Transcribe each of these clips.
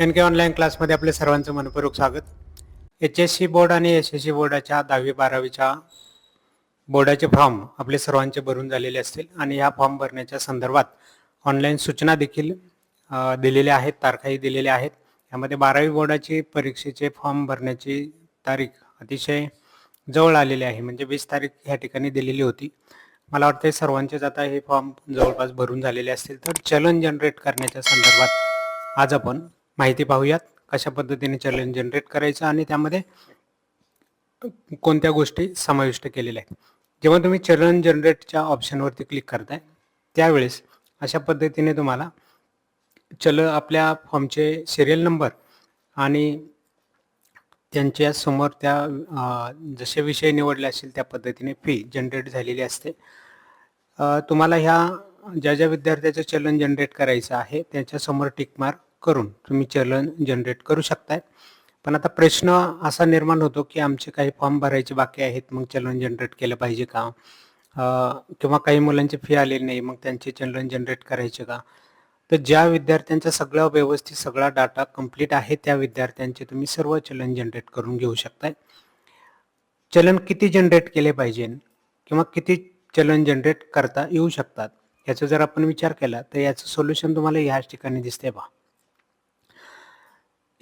N के online क्लासमध्ये आपले सर्वांचं मनपूर्वक स्वागत. एच एस सी बोर्ड आणि एस एस सी बोर्डाच्या दहावी बारावीच्या बोर्डाचे फॉर्म आपले सर्वांचे भरून झालेले असतील आणि ह्या फॉर्म भरण्याच्या संदर्भात ऑनलाईन सूचना देखील दिलेल्या आहेत तारखाही दिलेल्या आहेत. यामध्ये बारावी बोर्डाची परीक्षेचे फॉर्म भरण्याची तारीख अतिशय जवळ आलेली आहे म्हणजे वीस तारीख ह्या ठिकाणी दिलेली होती. मला वाटतं सर्वांचेच आता हे फॉर्म जवळपास भरून झालेले असतील. तर चलन जनरेट करण्याच्या संदर्भात आज आपण माहिती पाहूयात कशा पद्धतीने चलन जनरेट करायचं आणि त्यामध्ये कोणत्या गोष्टी समाविष्ट केलेल्या आहेत. जेव्हा तुम्ही चलन जनरेटच्या ऑप्शनवरती क्लिक करताय त्यावेळेस अशा पद्धतीने तुम्हाला चल आपल्या फॉर्मचे सिरियल नंबर आणि त्यांच्यासमोर त्या जसे विषय निवडले असतील त्या पद्धतीने फी जनरेट झालेली असते. तुम्हाला ह्या ज्या ज्या विद्यार्थ्याचं चलन जनरेट करायचं आहे त्याच्यासमोर टिक मार्क करून तुम्ही चलन जनरेट करू शकताय. पण आता प्रश्न असा निर्माण होतो की आमचे काही फॉर्म भरायचे बाकी आहेत मग चलन जनरेट केलं पाहिजे का? किंवा काही मुलांची फी आलेली नाही मग त्यांचे चलन जनरेट करायचे का? तर ज्या विद्यार्थ्यांचा सगळं व्यवस्थित सगळा डाटा कंप्लीट आहे त्या विद्यार्थ्यांचे तुम्ही सर्व चलन जनरेट करून घेऊ शकताय. चलन किती जनरेट केले पाहिजे किंवा किती चलन जनरेट करता येऊ शकतात याचा जर आपण विचार केला तर याचं सोल्युशन तुम्हाला ह्याच ठिकाणी दिसते पहा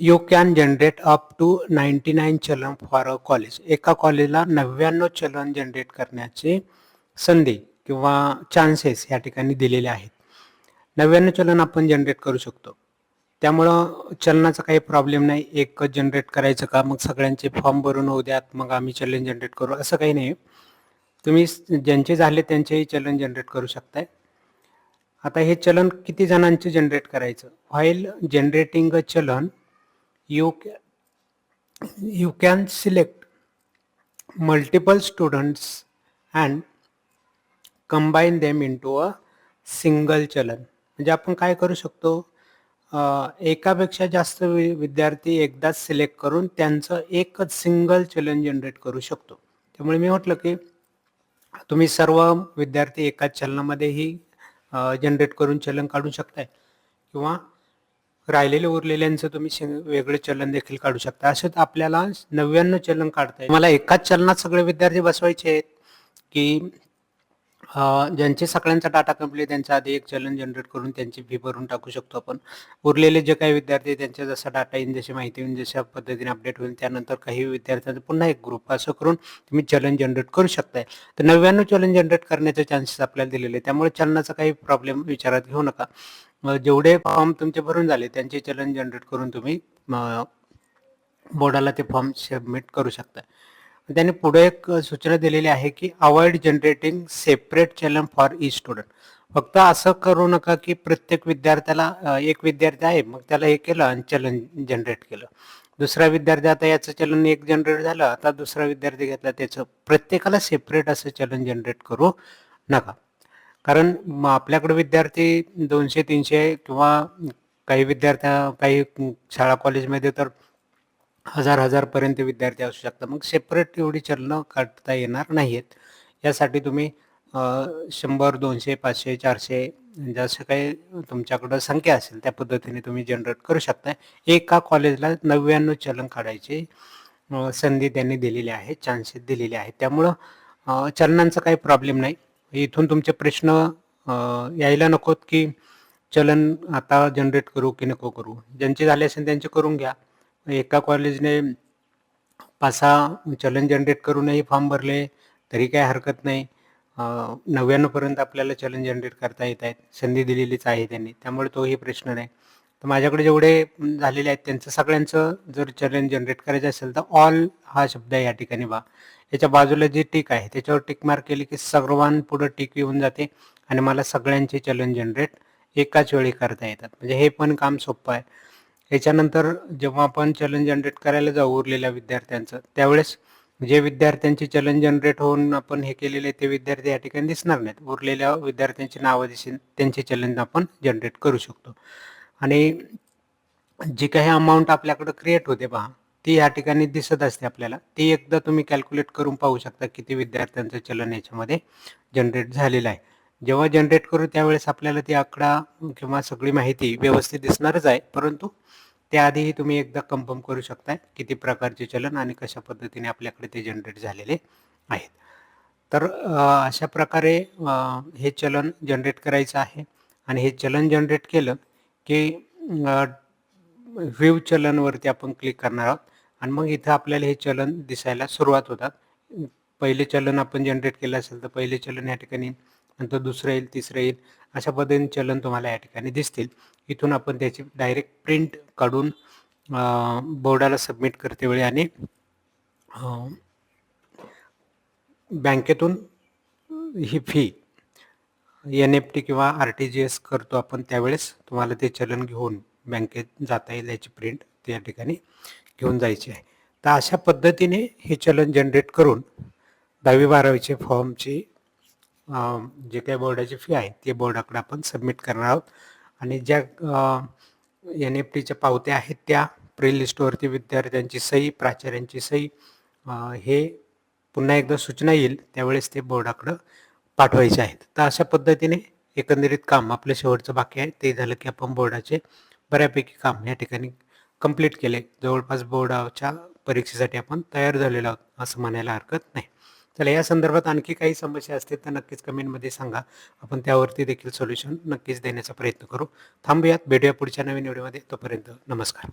you can generate up to ninety nine challan for a college एका कॉलेजला नव्याण्णव चलन जनरेट करण्याचे संधी किंवा चान्सेस या ठिकाणी दिलेले आहेत. नव्याण्णव चलन आपण जनरेट करू शकतो. त्यामुळं चलनाचा काही प्रॉब्लेम नाही. एकच जनरेट करायचं का? मग सगळ्यांचे फॉर्म भरून होऊ द्यात. मग आम्ही चलन जनरेट करू. असं काही नाही. तुम्ही ज्यांचे झाले त्यांचेही चलन जनरेट करू शकताय. आता हे चलन किती जणांचे जनरेट करायचं? While generating a challan you you can select multiple students and combine them into a single challan म्हणजे आपण काय करू शकतो? एकापेक्षा जास्त वि- विद्यार्थी एकदाच सिलेक्ट करून त्यांचं एकच सिंगल चलन जनरेट करू शकतो. त्यामुळे मी म्हटलं की तुम्ही सर्व विद्यार्थी एकाच चलनामध्येही जनरेट करून चलन काढू शकताय. किंवा राहिलेले उरलेल्यांचं तुम्ही वेगळं चलन देखील काढू शकता. असं आपल्याला नव्याण्णव चलन काढता येईल. मला एकाच चलनात सगळे विद्यार्थी बसवायचे आहेत की ज्यांचे सगळ्यांचा डाटा कंप्लीट त्यांच्या आधी एक चलन जनरेट करून त्यांची फी भरून टाकू शकतो आपण. उरलेले जे काही विद्यार्थी आहेत, त्यांचा जसा डाटा येईल जशी माहिती येईल जशा पद्धतीने अपडेट होईल त्यानंतर काही विद्यार्थ्यांचा पुन्हा एक ग्रुप असं करून तुम्ही चलन जनरेट करू शकताय. तर नव्याण्णव चलन जनरेट करण्याचे चान्सेस आपल्याला दिलेले आहेत. त्यामुळे चलनाचा काही प्रॉब्लेम विचारात घेऊ नका. जेवढे फॉर्म तुमचे भरून झाले त्यांचे चलन जनरेट करून तुम्ही बोर्डाला ते फॉर्म सबमिट करू शकता त्यांनी पुढे एक सूचना दिलेली आहे की avoid generating separate challan for each student फक्त असं करू नका की प्रत्येक विद्यार्थ्याला एक विद्यार्थी आहे मग त्याला हे केलं आणि चलन जनरेट केलं. दुसरा विद्यार्थी आता याचं चलन एक जनरेट झालं आता दुसरा विद्यार्थी घेतला त्याचं. प्रत्येकाला सेपरेट असं चलन जनरेट करू नका. कारण आपल्याकडे विद्यार्थी दोनशे तीनशे किंवा काही विद्यार्थ्या काही शाळा कॉलेजमध्ये तर हजार हजारपर्यंत विद्यार्थी असू शकतात. मग सेपरेट एवढी चलनं काढता येणार नाहीत यासाठी तुम्ही शंभर दोनशे पाचशे चारशे जसं काही तुमच्याकडं संख्या असेल त्या पद्धतीने तुम्ही जनरेट करू शकता एका कॉलेजला नव्याण्णव चलन काढायची संधी त्यांनी दिलेली आहे चान्सेस दिलेले आहेत. त्यामुळं चलनांचा काही प्रॉब्लेम नाही. इथून तुमचे प्रश्न यायला नकोत की चलन आता जनरेट करू की नको करू. ज्यांचे झाले असेल त्यांचे करून घ्या. एका कॉलेजने पाच सहा चलन जनरेट करूनही फॉर्म भरले तरी काही हरकत नाही. नव्याण्णवपर्यंत आपल्याला चलन जनरेट करता येत आहेत. संधी दिलेलीच आहे त्यांनी. त्यामुळे तोही प्रश्न नाही. तर माझ्याकडे जेवढे झालेले आहेत त्यांचं सगळ्यांचं जर चलन जनरेट करायचं असेल तर ऑल हा शब्द आहे या ठिकाणी बा याच्या बाजूला जी टिक आहे त्याच्यावर टिक मार्क केली की सर्वांपुढं टिक येऊन जाते आणि मला सगळ्यांचे चलन जनरेट एकाच वेळी करता येतात. म्हणजे हे पण काम सोपं आहे. याच्यानंतर जेव्हा आपण चलन जनरेट करायला जाऊ उरलेल्या विद्यार्थ्यांचं त्यावेळेस जे विद्यार्थ्यांचे चलन जनरेट होऊन आपण हे केलेले ते विद्यार्थी या ठिकाणी दिसणार नाहीत. उरलेल्या विद्यार्थ्यांची नावं दिसेल त्यांचे चलन आपण जनरेट करू शकतो. आणि जी काही अमाऊंट आपल्याकडे क्रिएट होते पहा ती या ठिकाणी दिसत असते आपल्याला. ती एकदा तुम्ही कॅल्क्युलेट करून पाहू शकता किती विद्यार्थ्यांचं चलन याच्यामध्ये जनरेट झालेलं आहे. जेव्हा जनरेट करू त्यावेळेस आपल्याला ती आकडा किंवा सगळी माहिती व्यवस्थित दिसणारच आहे. परंतु त्याआधीही तुम्ही एकदा कन्फर्म करू शकताय किती प्रकारचे चलन आणि कशा पद्धतीने आपल्याकडे ते जनरेट झालेले आहेत. तर अशा प्रकारे हे चलन जनरेट करायचं आहे. आणि हे चलन जनरेट केलं की व्ह्यू चलनवरती आपण क्लिक करणार आहोत. आणि मग इथं आपल्याला हे चलन दिसायला सुरुवात होतात. पहिले चलन आपण जनरेट केलं असेल तर पहिले चलन या ठिकाणी नंतर दुसरं येईल तिसरं येईल अशा पद्धतीने चलन तुम्हाला या ठिकाणी दिसतील. इथून आपण त्याची डायरेक्ट प्रिंट काढून बोर्डाला सबमिट करते वेळी आणि बँकेतून ही फी एन एफ टी किंवा आर टी जी एस करतो आपण त्यावेळेस तुम्हाला ते चलन घेऊन बँकेत जाता येईल याची प्रिंट त्या ठिकाणी घेऊन जायची आहे. तर अशा पद्धतीने हे चलन जनरेट करून दहावी बारावीचे फॉर्मची जे काही बोर्डाची फी आहे ते बोर्डाकडे आपण सबमिट करणार आहोत. आणि ज्या एन एफ टीच्या पावत्या आहेत त्या प्री लिस्टवरती विद्यार्थ्यांची सही प्राचार्यांची सही हे पुन्हा एकदा सूचना येईल त्यावेळेस ते बोर्डाकडं पाठवायचे आहेत. तर अशा पद्धतीने एकंदरीत काम आपलं शेवटचं बाकी आहे. ते झालं की आपण बोर्डाचे बऱ्यापैकी काम या ठिकाणी कंप्लीट केले. जवळपास बोर्डाच्या परीक्षेसाठी आपण तयार झालेलो आहोत असं म्हणायला हरकत नाही. चला या संदर्भात आणखी काही समस्या असतील तर नक्कीच कमेंटमध्ये सांगा. आपण त्यावरती देखील सोल्युशन नक्कीच देण्याचा प्रयत्न करू. थांबूयात. भेटूया पुढच्या नवीन व्हिडिओमध्ये तोपर्यंत नमस्कार.